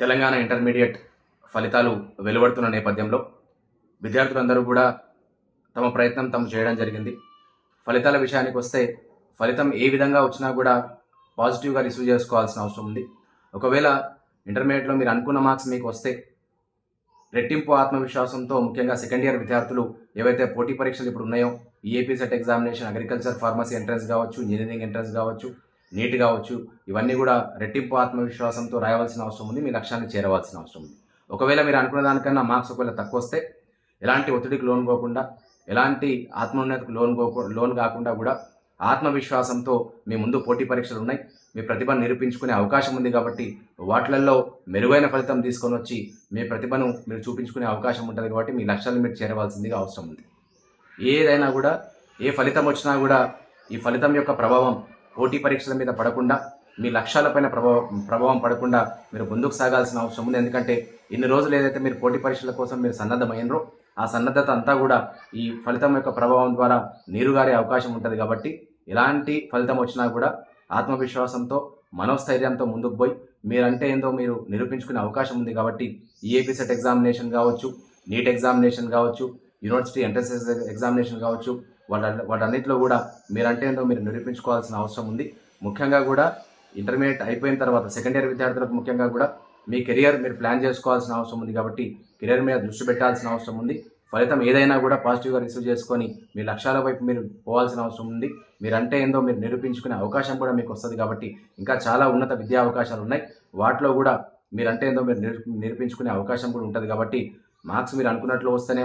Telangana intermediate ఫలితాలు వెలువడుతున్న నేపథ్యంలో విద్యార్థులందరూ కూడా తమ ప్రయత్నం తాము చేయడం జరిగింది. ఫలితాల విషయానికి వస్తే ఫలితం ఏ విధంగా వచ్చినా కూడా పాజిటివ్గా రిసీవ్ చేసుకోవాల్సిన అవసరం ఉంది. ఒకవేళ ఇంటర్మీడియట్లో మీరు అనుకున్న మార్క్స్ మీకు వస్తే రెట్టింపు ఆత్మవిశ్వాసంతో ముఖ్యంగా సెకండ్ ఇయర్ విద్యార్థులు ఏవైతే పోటీ పరీక్షలు ఇప్పుడు ఉన్నాయో EAP CET examination agriculture pharmacy entrance కావచ్చు ఇంజనీరింగ్ ఎంట్రన్స్ కావచ్చు నీట్ కావచ్చు. ఇవన్నీ కూడా రెట్టింపు ఆత్మవిశ్వాసంతో రాయవలసిన అవసరం ఉంది. మీ లక్ష్యాన్ని చేరవలసిన అవసరం ఉంది. ఒకవేళ మీరు అనుకున్న దానికన్నా మార్క్స్ ఒకవేళ తక్కువ వస్తే ఎలాంటి ఒత్తిడికి లోన్ పోకుండా ఎలాంటి ఆత్మోన్నతికి లోన్ లోన్ కాకుండా కూడా ఆత్మవిశ్వాసంతో మీ ముందు పోటీ పరీక్షలు ఉన్నాయి. మీ ప్రతిభను నిరూపించుకునే అవకాశం ఉంది కాబట్టి వాటిలలో మెరుగైన ఫలితం తీసుకొని వచ్చి మీ ప్రతిభను మీరు చూపించుకునే అవకాశం ఉంటుంది కాబట్టి మీ లక్ష్యాలను మీరు చేరవలసిందిగా అవసరం ఉంది. ఏదైనా కూడా ఏ ఫలితం వచ్చినా కూడా ఈ ఫలితం యొక్క ప్రభావం పోటీ పరీక్షల మీద పడకుండా మీ లక్ష్యాలపైన ప్రభావం ప్రభావం పడకుండా మీరు ముందుకు సాగాల్సిన అవసరం ఉంది. ఎందుకంటే ఇన్ని రోజులు ఏదైతే మీరు పోటీ పరీక్షల కోసం మీరు సన్నద్ధమైనరో ఆ సన్నద్ధత అంతా కూడా ఈ ఫలితం యొక్క ప్రభావం ద్వారా నీరుగారే అవకాశం ఉంటుంది కాబట్టి ఎలాంటి ఫలితం వచ్చినా కూడా ఆత్మవిశ్వాసంతో మనోస్థైర్యంతో ముందుకు పోయి మీరంటే ఏందో మీరు నిరూపించుకునే అవకాశం ఉంది కాబట్టి ఈఏపీ సెట్ ఎగ్జామినేషన్ కావచ్చు నీట్ ఎగ్జామినేషన్ కావచ్చు యూనివర్సిటీ ఎంట్రన్స్ ఎగ్జామినేషన్ కావచ్చు. వాటి వాటన్నిటిలో కూడా మీరంటే ఏందో మీరు నిరూపించుకోవాల్సిన అవసరం ఉంది. ముఖ్యంగా కూడా ఇంటర్మీడియట్ అయిపోయిన తర్వాత సెకండ్ ఇయర్ విద్యార్థులకు ముఖ్యంగా కూడా మీ కెరియర్ మీరు ప్లాన్ చేసుకోవాల్సిన అవసరం ఉంది కాబట్టి కెరియర్ మీద దృష్టి పెట్టాల్సిన అవసరం ఉంది. ఫలితం ఏదైనా కూడా పాజిటివ్గా రిసీవ్ చేసుకొని మీ లక్ష్యాల వైపు మీరు పోవాల్సిన అవసరం ఉంది. మీరంటే ఏందో మీరు నిరూపించుకునే అవకాశం కూడా మీకు వస్తుంది కాబట్టి ఇంకా చాలా ఉన్నత విద్యా అవకాశాలు ఉన్నాయి. వాటిలో కూడా మీరంటే ఏందో మీరు నిరూపించుకునే అవకాశం కూడా ఉంటుంది కాబట్టి మార్క్స్ మీరు అనుకున్నట్లు వస్తేనే